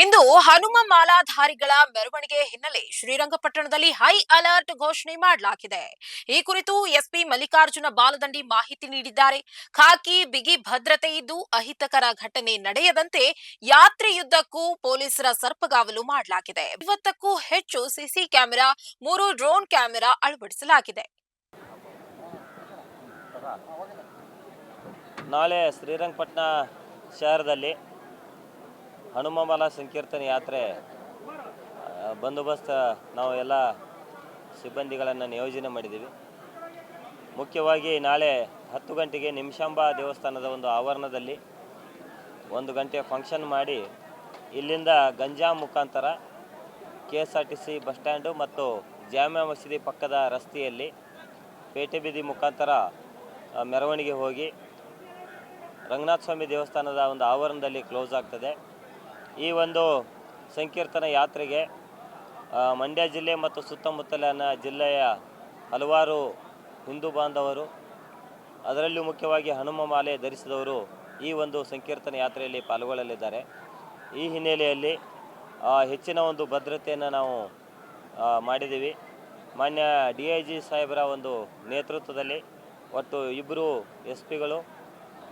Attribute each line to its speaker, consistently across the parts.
Speaker 1: ಇಂದು ಹನುಮ ಮಾಲಾಧಾರಿಗಳ ಮೆರವಣಿಗೆ ಹಿನ್ನೆಲೆ ಶ್ರೀರಂಗಪಟ್ಟಣದಲ್ಲಿ high alert ಘೋಷಣೆ ಮಾಡಲಾಗಿದೆ. ಈ ಕುರಿತು ಎಸ್ಪಿ ಮಲ್ಲಿಕಾರ್ಜುನ ಬಾಲದಂಡಿ ಮಾಹಿತಿ ನೀಡಿದ್ದಾರೆ. ಖಾಕಿ, ಬಿಗಿ ಭದ್ರತೆ ಇದ್ದು ಅಹಿತಕರ ಘಟನೆ ನಡೆಯದಂತೆ ಯಾತ್ರೆಯುದ್ದಕ್ಕೂ ಪೊಲೀಸರ ಸರ್ಪಗಾವಲು ಮಾಡಲಾಗಿದೆ. ಐವತ್ತಕ್ಕೂ ಹೆಚ್ಚು ಸಿಸಿ ಕ್ಯಾಮೆರಾ, ಮೂರು ಡ್ರೋನ್ ಕ್ಯಾಮೆರಾ ಅಳವಡಿಸಲಾಗಿದೆ.
Speaker 2: ನಾಳೆ ಶ್ರೀರಂಗಪಟ್ಟಣ ಶಹರದಲ್ಲಿ ಹನುಮಮಲ ಸಂಕೀರ್ತನೆ ಯಾತ್ರೆ ಬಂದೋಬಸ್ತ್ ನಾವು ಎಲ್ಲ ಸಿಬ್ಬಂದಿಗಳನ್ನು ನಿಯೋಜನೆ ಮಾಡಿದ್ದೀವಿ. ಮುಖ್ಯವಾಗಿ ನಾಳೆ ಹತ್ತು ಗಂಟೆಗೆ ನಿಮಿಷಾಂಬ ದೇವಸ್ಥಾನದ ಒಂದು ಆವರಣದಲ್ಲಿ ಒಂದು ಗಂಟೆ ಫಂಕ್ಷನ್ ಮಾಡಿ ಇಲ್ಲಿಂದ ಗಂಜಾಂ ಮುಖಾಂತರ K S R T C bus stand ಮತ್ತು ಜಾಮ್ಯಾ ಮಸೀದಿ ಪಕ್ಕದ ರಸ್ತೆಯಲ್ಲಿ ಪೇಟೆ ಬೀದಿ ಮುಖಾಂತರ ಮೆರವಣಿಗೆ ಹೋಗಿ ರಂಗನಾಥ ಸ್ವಾಮಿ ದೇವಸ್ಥಾನದ ಒಂದು ಆವರಣದಲ್ಲಿ ಕ್ಲೋಸ್ ಆಗ್ತದೆ. ಈ ಒಂದು ಸಂಕೀರ್ತನ ಯಾತ್ರೆಗೆ ಮಂಡ್ಯ ಜಿಲ್ಲೆ ಮತ್ತು ಸುತ್ತಮುತ್ತಲಿನ ಜಿಲ್ಲೆಯ ಹಲವಾರು ಹಿಂದೂ ಬಾಂಧವರು, ಅದರಲ್ಲೂ ಮುಖ್ಯವಾಗಿ ಹನುಮ ಮಾಲೆ ಧರಿಸಿದವರು ಈ ಒಂದು ಸಂಕೀರ್ತನ ಯಾತ್ರೆಯಲ್ಲಿ ಪಾಲ್ಗೊಳ್ಳಲಿದ್ದಾರೆ. ಈ ಹಿನ್ನೆಲೆಯಲ್ಲಿ ಹೆಚ್ಚಿನ ಒಂದು ಭದ್ರತೆಯನ್ನು ನಾವು ಮಾಡಿದ್ದೀವಿ. ಮಾನ್ಯ ಡಿ ಐ ಜಿ ಸಾಹೇಬರ ಒಂದು ನೇತೃತ್ವದಲ್ಲಿ ಒಟ್ಟು ಇಬ್ಬರು ಎಸ್ ಪಿಗಳು,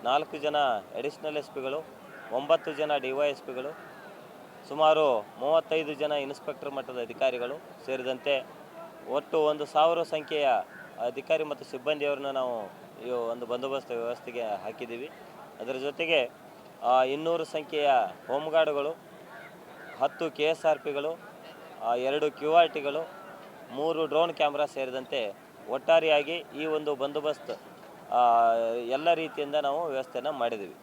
Speaker 2: ನಾಲ್ಕು ಜನ ಅಡಿಷ್ನಲ್ ಎಸ್ ಪಿಗಳು, ಒಂಬತ್ತು ಜನ ಡಿ ವೈ ಎಸ್ ಪಿಗಳು ಸುಮಾರು ಮೂವತ್ತೈದು ಜನ ಇನ್ಸ್ಪೆಕ್ಟರ್ ಮಟ್ಟದ ಅಧಿಕಾರಿಗಳು ಸೇರಿದಂತೆ ಒಟ್ಟು ಒಂದು ಸಾವಿರ ಸಂಖ್ಯೆಯ ಅಧಿಕಾರಿ ಮತ್ತು ಸಿಬ್ಬಂದಿಯವರನ್ನು ನಾವು ಈ ಒಂದು ಬಂದೋಬಸ್ತ್ ವ್ಯವಸ್ಥೆಗೆ ಹಾಕಿದ್ದೀವಿ. ಅದರ ಜೊತೆಗೆ ಇನ್ನೂರು ಸಂಖ್ಯೆಯ ಹೋಮ್ಗಾರ್ಡ್ಗಳು, ಹತ್ತು ಕೆ ಎಸ್ ಆರ್ ಪಿಗಳು ಎರಡು ಕ್ಯೂ ಆರ್ ಟಿಗಳು, ಮೂರು ಡ್ರೋನ್ ಕ್ಯಾಮ್ರಾ ಸೇರಿದಂತೆ ಒಟ್ಟಾರೆಯಾಗಿ ಈ ಒಂದು ಬಂದೋಬಸ್ತ್ ಎಲ್ಲ ರೀತಿಯಿಂದ ನಾವು ವ್ಯವಸ್ಥೆಯನ್ನು ಮಾಡಿದ್ದೀವಿ.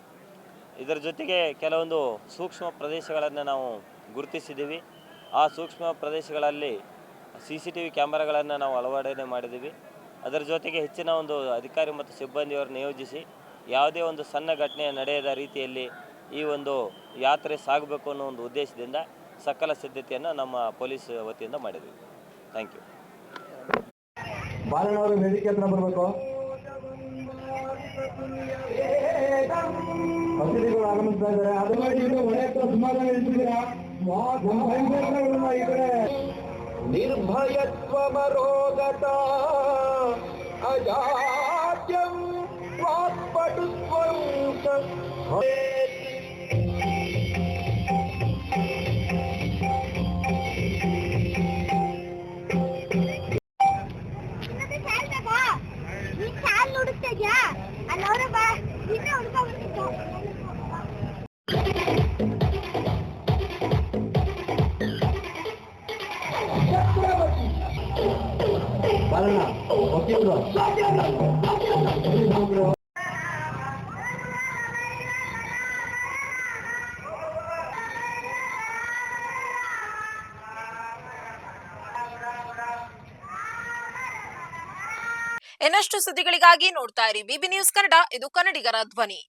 Speaker 2: ಇದರ ಜೊತೆಗೆ ಕೆಲವೊಂದು ಸೂಕ್ಷ್ಮ ಪ್ರದೇಶಗಳನ್ನು ನಾವು ಗುರುತಿಸಿದ್ದೀವಿ. ಆ ಸೂಕ್ಷ್ಮ ಪ್ರದೇಶಗಳಲ್ಲಿ ಸಿ ಸಿ ಟಿ ವಿ ಕ್ಯಾಮರಾಗಳನ್ನು ನಾವು ಅಳವಡನೆ ಮಾಡಿದ್ದೀವಿ. ಅದರ ಜೊತೆಗೆ ಹೆಚ್ಚಿನ ಒಂದು ಅಧಿಕಾರಿ ಮತ್ತು ಸಿಬ್ಬಂದಿಯವರು ನಿಯೋಜಿಸಿ ಯಾವುದೇ ಒಂದು ಸಣ್ಣ ಘಟನೆ ನಡೆಯದ ರೀತಿಯಲ್ಲಿ ಈ ಒಂದು ಯಾತ್ರೆ ಸಾಗಬೇಕು ಅನ್ನೋ ಒಂದು ಉದ್ದೇಶದಿಂದ ಸಕಲ ಸಿದ್ಧತೆಯನ್ನು ನಮ್ಮ ಪೊಲೀಸ್ ವತಿಯಿಂದ ಮಾಡಿದ್ವಿ ಥ್ಯಾಂಕ್ ಯು
Speaker 3: ಬಾಲನವರು ವೇದಿಕೆ ಹತ್ರ ಬರಬೇಕು. ಅತಿಥಿಗಳು ಆಗಮಿಸ್ತಾ ಇದ್ದಾರೆ ಅದು ಮಾಡಿ ಇದು ಮನೆ ಹತ್ರ ಸುಮಾರು ಜನ ನಿಂತಿದ್ದೀರಾ ಭಯಂಕರಗಳನ್ನ ಈ ಕಡೆ ನಿರ್ಭಯತ್ವಮರೋಗತ ಅಜಾತ್ಯಂ ವಾಕ್ಪಟುತ್ವಂ ವಕೀಲರು
Speaker 1: ಇನ್ನಷ್ಟು ಸುದ್ದಿಗಳಿಗಾಗಿ ನೋಡ್ತಾ ಇರಿ. ಬಿಬಿ ನ್ಯೂಸ್ ಕನ್ನಡ ಇದು ಕನ್ನಡಿಗರ ಧ್ವನಿ.